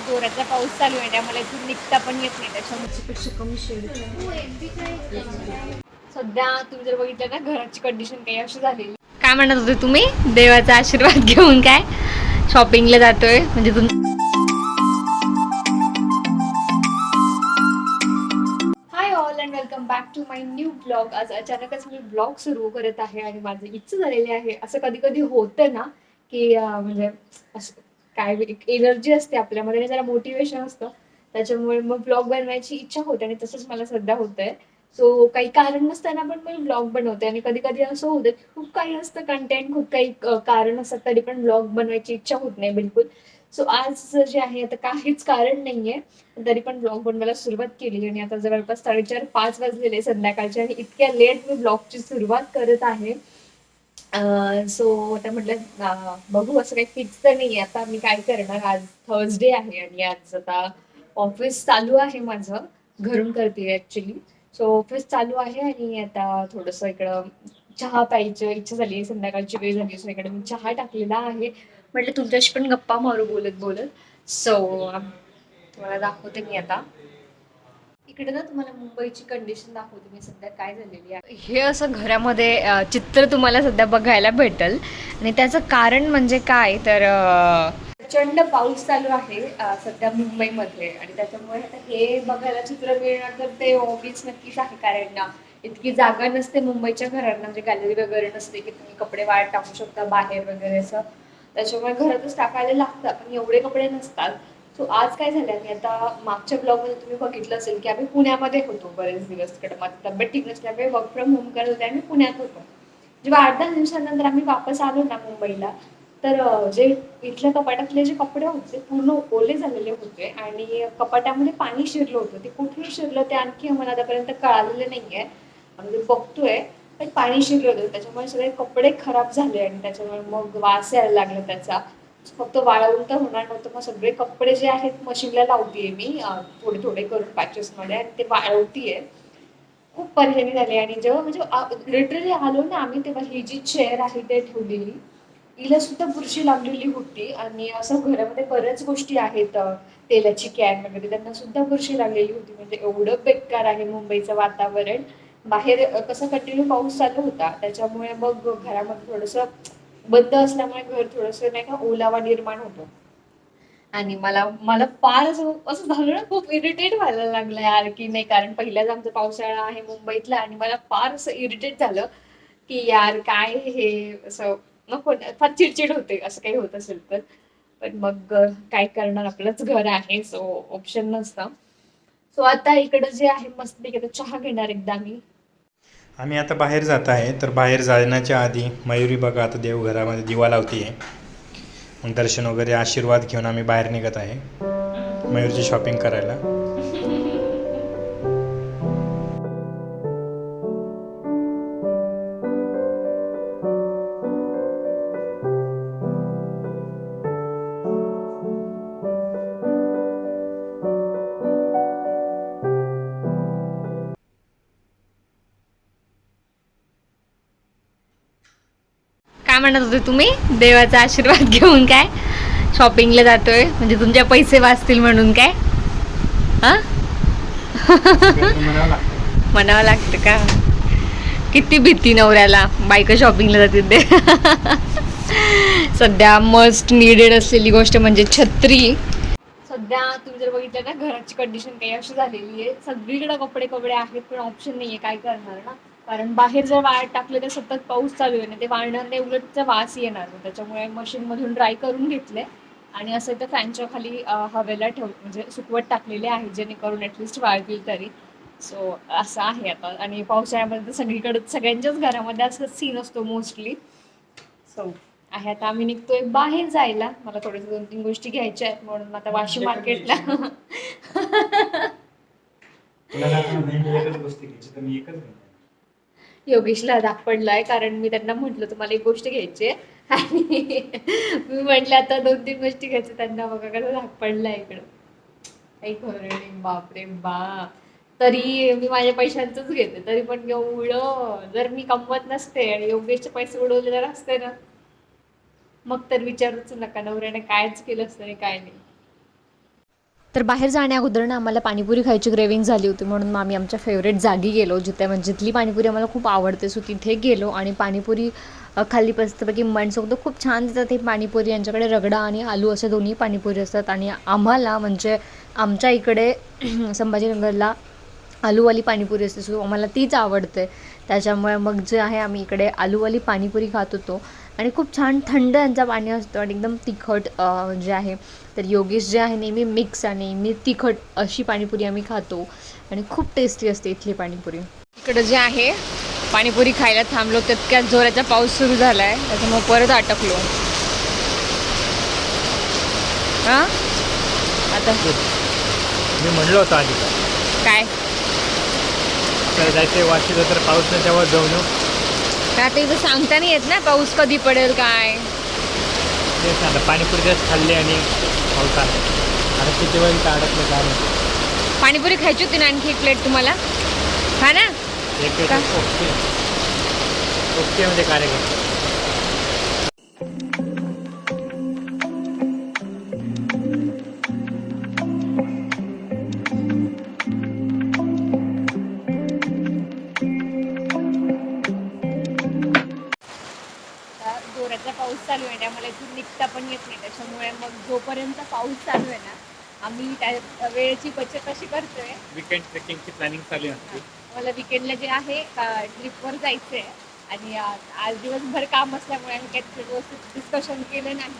जोराचा पाऊस चालू आहे त्यामुळे इथून निघता पण येत नाही त्याच्यापेक्षा कमी शेड. सध्या तुम्ही जर बघितलं ना घराची कंडिशन काही अशी झालेली. काय म्हणत होते तुम्ही? देवाचा आशीर्वाद घेऊन काय? शॉपिंगला जातोय म्हणजे तुम hi all and welcome back to my new blog आज अचानकच मी ब्लॉग सुरू करत आहे आणि माझी इच्छा झालेली आहे. असं कधी कधी होतं ना की म्हणजे असं काय एक एनर्जी असते आपल्यामध्ये आणि जरा मोटिवेशन असतं. त्याच्यामुळे मग ब्लॉग बनवायची इच्छा होते आणि तसंच मला सध्या होतंय. सो काही कारण नसताना पण मी ब्लॉग बनवते आणि कधी कधी असं होतं खूप काही असतं कंटेंट खूप काही कारण असतात तरी पण ब्लॉग बनवायची इच्छा होत नाही बिलकुल. सो आज जे आहे आता काहीच कारण नाहीये तरी पण ब्लॉग बनवायला सुरुवात केली आणि आता जवळपास साडेचार पाच वाजलेले संध्याकाळचे आणि इतक्या लेट मी ब्लॉगची सुरुवात करत आहे. सो आता म्हटलं बघू असं काही फिक्स तर नाही आता मी काय करणार? आज थर्सडे आहे आणि आज आता ऑफिस चालू आहे माझं. घरून करते ऍक्च्युली सो ऑफिस चालू आहे आणि आता थोडंसं इकडं चहा प्यायची इच्छा झाली संध्याकाळची वेळ झाली सो इकडे मी चहा टाकलेला आहे. म्हटलं तुमच्याशी पण गप्पा मारू बोलत बोलत. सो तुम्हाला दाखवते मी आता. इकडे ना तुम्हाला मुंबईची कंडिशन दाखवते मी सध्या काय झालेली आहे. हे असं घरामध्ये चित्र तुम्हाला सध्या बघायला भेटल. आणि त्याचं कारण म्हणजे काय? तर प्रचंड पाऊस चालू आहे सध्या मुंबईमध्ये. आणि त्याच्यामुळे आता हे बघायला चित्र मिळणार तर ते ऑब्विस नक्कीच आहे. कारण ना इतकी जागा नसते मुंबईच्या घरांना. म्हणजे गॅलरी वगैरे नसते की तुम्ही कपडे वाळत टाकू शकता बाहेर वगैरे असं. त्याच्यामुळे घरातच टाकायला लागतात पण एवढे कपडे नसतात. सो आज काय झालं? मी आता मागच्या ब्लॉगमध्ये तुम्ही बघितलं असेल की आम्ही पुण्यामध्ये होतो बरेच दिवस. तिकडे माझी तब्येत ठीक नसल्यामुळे वर्क फ्रॉम होम करत होते आम्ही पुण्यात होतो. जेव्हा आठ दहा दिवसानंतर आम्ही वापस आलो ना मुंबईला. तर जे इथल्या कपाटातले जे कपडे होते ते पूर्ण ओले झालेले होते आणि कपाटामध्ये पाणी शिरलं होतं. ते कुठून शिरलं ते आणखी आम्हाला आतापर्यंत कळालेलं आहे आम्ही बघतोय पण पाणी शिरलं होतं. त्याच्यामुळे सगळे कपडे खराब झाले आणि त्याच्यामुळे मग वास यायला लागला त्याचा. फक्त वाळवून तर होणार नव्हतं. मग सगळे कपडे जे आहेत मशीनला लावतीये मी थोडे थोडे करून पॅचेसमध्ये आणि ते वाळवतीये. खूप परेशानी झाली आणि जेव्हा म्हणजे लिटरली आलो ना आम्ही तेव्हा ही जी चेअर आहे ते ठेवलेली हिला सुद्धा बुरशी लागलेली होती आणि असं घरामध्ये बऱ्याच गोष्टी आहेत तेलाची कॅन वगैरे त्यांना सुद्धा बुरशी लागलेली होती. म्हणजे एवढं बेकार आहे मुंबईचं वातावरण. बाहेर कसं कंटिन्यू पाऊस चालू होता त्याच्यामुळे मग घरामध्ये थोडंसं बंद असल्यामुळे घर थोडंसं नाही का ओलावा निर्माण होतो. आणि मला मला फार असं असं झालं ना खूप इरिटेट व्हायला लागलं यार की नाही कारण पहिल्याच आमचा पावसाळा आहे मुंबईतला आणि मला फार असं इरिटेट झालं की यार काय हे असं नको फार चिडचिड होते असं काही होत असेल तर. पण मग काय करणार आपलंच घर आहे सो ऑप्शन नसतं. सो आता इकडं जे आहे मस्त आता चहा घेणार एकदा मी. आम्ही आता बाहेर जात आहे तर बाहेर जाण्याच्या आधी मयुरी बघा आता देवघरामध्ये दिवा लावती आहे मग दर्शन वगैरे आशीर्वाद घेऊन आम्ही बाहेर निघत आहे. मयूरची शॉपिंग करायला. म्हणत होते तुम्ही देवाचा आशीर्वाद घेऊन काय शॉपिंगला जातोय? म्हणजे तुमच्या पैसे वाचतील म्हणून काय? हा? म्हणावं लागतं का? किती भीती नवऱ्याला. बायका शॉपिंगला जातील ते. सध्या मस्ट निडेड असलेली गोष्ट म्हणजे छत्री. सध्या तुम्ही जर बघितलं ना घराची कंडिशन काही अशी झालेली आहे. सगळीकडे कपडे कपडे आहेत पण ऑप्शन नाहीये काय करणार ना. कारण बाहेर जर वाळत टाकलं तर सतत पाऊस चालू आहे ना ते वाळणार नाही उलट त्याचा वास येणार. त्याच्यामुळे मशीन मधून ड्राय करून घेतले आणि असं तर फॅनच्या खाली हवेला ठेव म्हणजे सुकवत टाकलेले आहे जेणेकरून ऍटलिस्ट वाळतील तरी. सो असं आहे आता. आणि पावसाळ्यामध्ये तर सगळीकडे सगळ्यांच्याच घरामध्ये असं सीन असतो मोस्टली सो आहे आता आम्ही निघतोय बाहेर जायला. मला थोड्याशा दोन तीन गोष्टी घ्यायच्या आहेत म्हणून आता वाशी मार्केटला योगेशला धाक पडलाय कारण मी त्यांना म्हटलं तुम्हाला एक गोष्ट घ्यायची आहे. आणि मी म्हटलं आता दोन तीन गोष्टी घ्यायचं त्यांना बघा कसं धाक पडलाय इकडं. काही खरं नाही बापरे बा. तरी मी माझ्या पैशांचंच घेते तरी पण एवढं जर मी कमवत नसते आणि योगेशचे पैसे उडवले जर असते ना. मग तर विचारूच नका नवऱ्याने कायच केलं असतं आणि काय नाही. तर बाहेर जाण्याअगोदर ना आम्हाला पाणीपुरी खायची ग्रेविंग झाली होती म्हणून मग आम्ही आमच्या फेवरेट जागी गेलो जिथे म्हणजे जिथली पाणीपुरी आम्हाला खूप आवडते सो तिथे गेलो आणि पाणीपुरी खाली खाल्ली मस्तपैकी मनसोक्त खूप छान देतात हे पाणीपुरी यांच्याकडे रगडा आणि आलू असे दोन्ही पाणीपुरी असतात आणि आम्हाला म्हणजे आमच्या इकडे संभाजीनगरला आलूवाली पाणीपुरी असते सो आम्हाला तीच आवडते. त्याच्यामुळे मग जे आहे आम्ही इकडे आलूवाली पाणीपुरी खात होतो. आणि खूप छान थंड यांचा पाणी असतो आणि एकदम तिखट जे आहे तर योगेश जे आहे नेहमी मिक्स आणि नेहमी तिखट अशी पाणीपुरी आम्ही खातो आणि खूप टेस्टी असते इथली पाणीपुरी. इकडं जे आहे पाणीपुरी खायला थांबलो तितक्यात जोराचा पाऊस सुरू झाला आहे त्याच्यामुळे परत अटकलो. हां? आता? मी म्हणलो होतो आधी. काय? तर जायचं वाशीला तर पाऊस नाही तेव्हा जाऊन आता इथं सांगता नाही येत ना पाऊस कधी पडेल काय? तेच ना पाणीपुरी जास्त खाल्ली आणि आला आता किती वेळ अडकलं काय नाही पाणीपुरी खायची होती ना आणखी एक प्लेट तुम्हाला? हा ना? एक एक का? ओके. ओके म्हणजे कार्यक्रम आम्ही त्या वेळेची बचत अशी करतोय. विकेंड ट्रेकिंगची प्लॅनिंग चालू आहे मला विकेंडला जे आहे ट्रिपवर जायचं आहे आणि आज दिवसभर काम असल्यामुळे आम्ही काही व्यवस्थित डिस्कशन केलं नाही.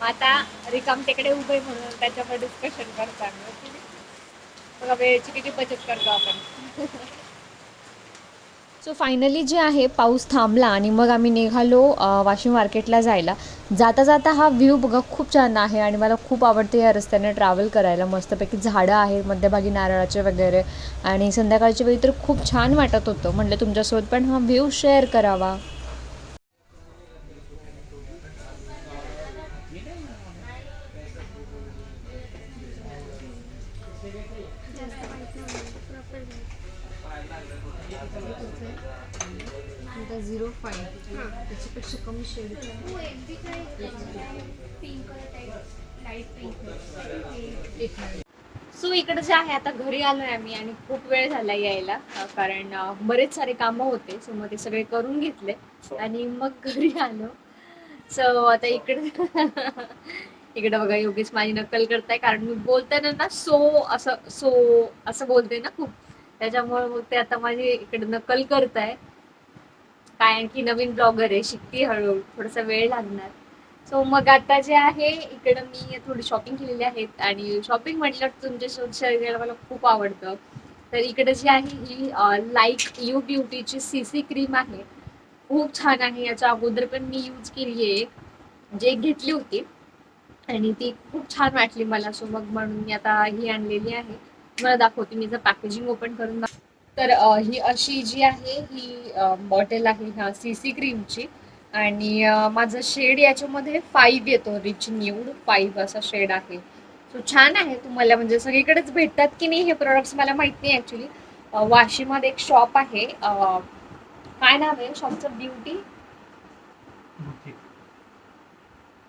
मग आता रिकाम तिकडे उभे म्हणून त्याच्यावर डिस्कशन करतो आम्ही? बघा वेळेची किती बचत करतो आपण. सो फायनली जे आहे पाऊस थांबला आणि मग आम्ही निघालो वाशिम मार्केटला जायला. जाता जाता हा व्ह्यू बघा खूप छान आहे आणि मला खूप आवडते या रस्त्याने ट्रॅव्हल करायला. मस्तपैकी झाडं आहेत मध्यभागी नारळाचे वगैरे. आणि संध्याकाळच्या वेळी तर खूप छान वाटत होतं. म्हटलं तुमच्यासोबत पण हा व्ह्यू शेअर करावा. झिरो फाईव्ह त्याच्यापेक्षा कमी शेड सो इकडे जे आहे आता घरी आलोय आम्ही आणि खूप वेळ झाला यायला कारण बरेच सारे कामं होते सो मग ते सगळे करून घेतले. आणि मग घरी आलो. सो आता इकडे इकडे बघा योगेश माझी नक्कल करताय कारण मी बोलताना ना सो असं सो असं बोलते ना खूप. त्याच्यामुळे मग ते आता माझी इकडे नक्कल करताय. कारण की नवीन ब्लॉगर आहे शिकती हळूहळू थोडासा वेळ लागणार. सो मग आता जे आहे इकडं मी थोडी शॉपिंग केलेली आहेत आणि शॉपिंग म्हटलं तुमच्या शरीराला मला खूप आवडतं. तर इकडे जी आहे ही लाईक यू ब्युटीची सी सी क्रीम आहे. खूप छान आहे याच्या अगोदर पण मी यूज केली आहे जे घेतली होती. आणि ती खूप छान वाटली मला. सो मग म्हणून मी आता ही आणलेली आहे. मला दाखवते मी जर पॅकेजिंग ओपन करून तर ही अशी जी आहे ही बॉटल आहे ह्या सी सी क्रीमची आणि माझं शेड याच्यामध्ये फाईव्ह येतो रिच न्यूड फाईव्ह असा शेड आहे. सो छान आहे तुम्हाला म्हणजे सगळीकडेच भेटतात की नाही हे प्रोडक्ट्स मला माहीत नाही ॲक्च्युली वाशीमध्ये एक शॉप आहे काय नाव आहे शॉपचं ब्युटी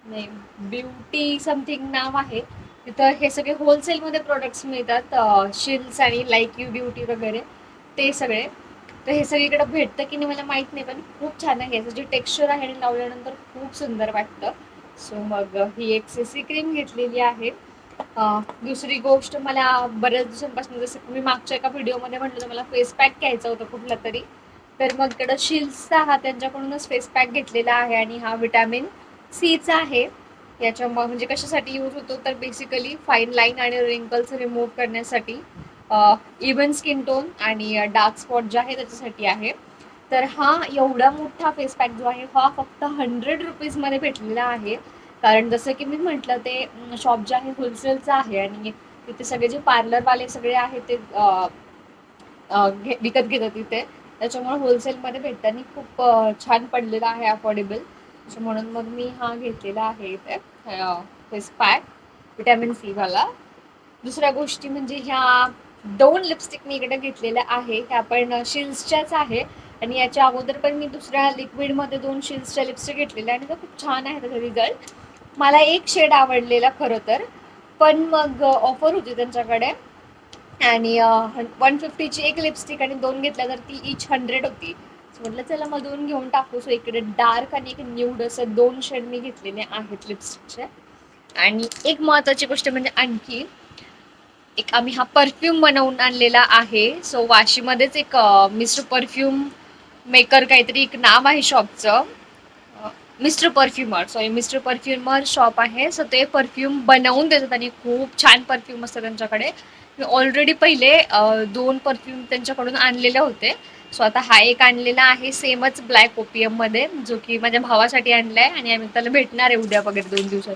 नाही ब्युटी समथिंग नाव आहे. तिथं हे सगळे होलसेलमध्ये प्रोडक्ट्स मिळतात शिल्स आणि लाईक यू ब्युटी वगैरे ते सगळे. तर हे सगळीकडे भेटतं की नाही मला माहीत नाही पण खूप छान आहे. याचं जे टेक्स्चर आहे आणि लावल्यानंतर खूप सुंदर वाटतं. सो मग ही एक सी सी क्रीम घेतलेली आहे. दुसरी गोष्ट मला बऱ्याच दिवसांपासून जसं की मी मागच्या एका व्हिडिओमध्ये म्हटलं होतं मला फेस पॅक घ्यायचा होता कुठला तरी. तर मग इकडं शिल्सचा हा त्यांच्याकडूनच फेस पॅक घेतलेला आहे आणि हा विटॅमिन सीचा आहे. याच्या म्हणजे कशासाठी यूज होतो? तर बेसिकली फाईन लाईन आणि रिंकल्स रिमूव्ह करण्यासाठी इव्हन स्किन टोन आणि डार्क स्पॉट जे आहे त्याच्यासाठी आहे. तर हा एवढा मोठा फेस पॅक जो आहे हा फक्त हंड्रेड रुपीजमध्ये भेटलेला आहे. कारण जसं की मी म्हटलं ते शॉप जे आहे होलसेलचं आहे आणि तिथे सगळे जे पार्लरवाले सगळे आहेत ते घे- विकत घेतात तिथे. त्याच्यामुळे होलसेलमध्ये भेटताना खूप छान पडलेला आहे अफोर्डेबल सो म्हणून मग मी हा घेतलेला आहे इथे फेस पॅक विटॅमिन सी वाला. दुसऱ्या गोष्टी म्हणजे ह्या दोन लिपस्टिक मी इकडे घेतलेल्या आहे. त्या पण शिल्सच्याच आहे. आणि याच्या अगोदर पण मी दुसऱ्या लिक्विडमध्ये दोन शिल्सच्या लिपस्टिक घेतलेल्या आणि त्या खूप छान आहे त्याचा रिझल्ट मला एक शेड आवडलेला खरं तर. पण मग ऑफर होती त्यांच्याकडे. आणि वन फिफ्टीची एक लिपस्टिक आणि दोन घेतल्या तर ती इच हंड्रेड होती. म्हटलं चला मग दोन घेऊन टाकू. सो इकडे डार्क आणि एक न्यूड असं दोन शेड मी घेतलेले आहेत लिपस्टिकचे आणि एक महत्वाची गोष्ट म्हणजे आणखी एक आम्ही हा परफ्यूम बनवून आणलेला आहे. सो वाशीमध्येच एक मिस्टर परफ्यूम मेकर काहीतरी एक नाव आहे शॉपचं mister perfumer sorry mister perfumer shop आहे. सो ते परफ्यूम बनवून देतात आणि खूप छान परफ्यूम असतं त्यांच्याकडे. मी ऑलरेडी पहिले दोन परफ्यूम त्यांच्याकडून आणलेले होते. सो आता हा एक आणलेला आहे सेमच ब्लॅक ओपियममध्ये जो की माझ्या भावासाठी आणलाय आणि आम्ही त्याला भेटणार आहे उद्या वगैरे दोन दिवसात.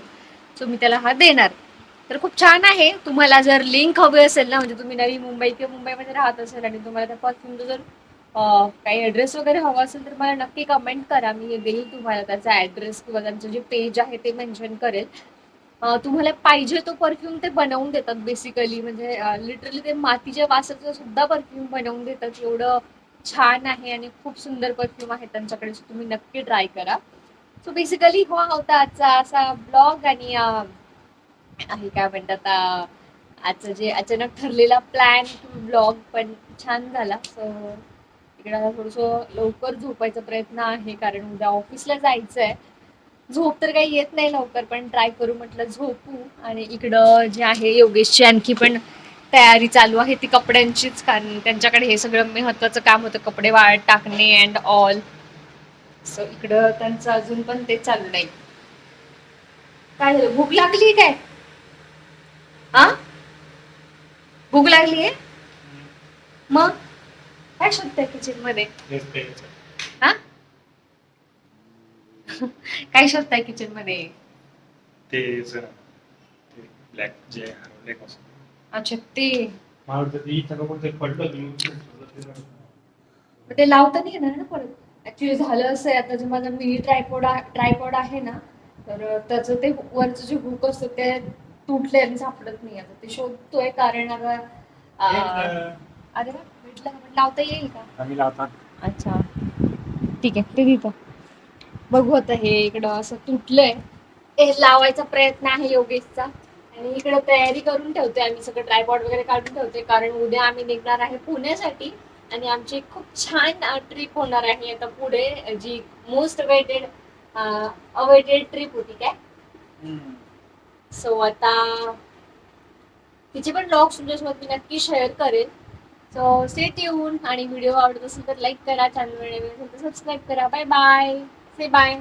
सो मी त्याला हा देणार. तर खूप छान आहे. तुम्हाला जर लिंक हवी असेल ना म्हणजे तुम्ही नवी मुंबई किंवा मुंबईमध्ये राहत असेल आणि तुम्हाला त्या परफ्यूमचं जर काही ॲड्रेस वगैरे हवा असेल तर मला नक्की कमेंट करा. मी देईल तुम्हाला त्याचा ॲड्रेस किंवा त्यांचं जे पेज आहे ते मेन्शन करेल. तुम्हाला पाहिजे तो परफ्यूम ते बनवून देतात बेसिकली म्हणजे लिटरली ते मातीच्या वासाचं सुद्धा परफ्यूम बनवून देतात. एवढं छान आहे आणि खूप सुंदर परफ्यूम आहे त्यांच्याकडे सो तुम्ही नक्की ट्राय करा. सो बेसिकली हा होता आजचा असा ब्लॉग आणि आहे काय म्हणतात आजचं जे अचानक ठरलेला प्लॅन ब्लॉग पण छान झाला. सो इकडे आता थोडंसं लवकर झोपायचा प्रयत्न आहे कारण उद्या ऑफिसला जायचं आहे झोप तर काही येत नाही लवकर पण ट्राय करू म्हटलं झोपू. आणि इकडं जे आहे योगेशची आणखी पण तयारी चालू आहे ती कपड्यांचीच कारण त्यांच्याकडे हे सगळं महत्वाचं काम होतं कपडे वाळत टाकणे अँड ऑल सो इकडं त्यांचं अजून पण ते चालू नाही. काय झालं? भूक लागली काय? आ? भूक लागली आहे? मग? काय शोधताय किचनमध्ये हा? काय शोधताय किचनमध्ये ते ब्लॅक जे हरवले अच्छा ते ते मग लावता नाही येणार ना परत. ऍक्च्युली झालं असं आहे आता जे माझा मिनी ट्रायपॉड ट्रायपॉड आहे ना तर त्याचं ते वरचं जे हुक असतं ते तुटले आणि सापडत नाही आता ते शोधतोय कारण आता अरे वा भेटलं. लावता येईल का? आम्ही लावतात अच्छा. ठीक आहे ते तिथं बघू आता हे इकडं असं तुटलंय. हे लावायचा प्रयत्न आहे योगेशचा. आणि इकडं तयारी करून ठेवते आम्ही सगळं ट्रायपॉड वगैरे काढून ठेवते. कारण उद्या आम्ही निघणार आहे पुण्यासाठी आणि आमची खूप छान ट्रिप होणार आहे. आता पुढे जी मोस्ट अवेटेड अवेटेड ट्रिप होती काय? सो आता तिचे पण ब्लॉग्स तुमच्यासोबत मी नक्की शेअर करेन. सो स्टे ट्यून आणि व्हिडिओ आवडत असेल तर लाईक करा. चॅनल सबस्क्राईब करा. Bye bye say bye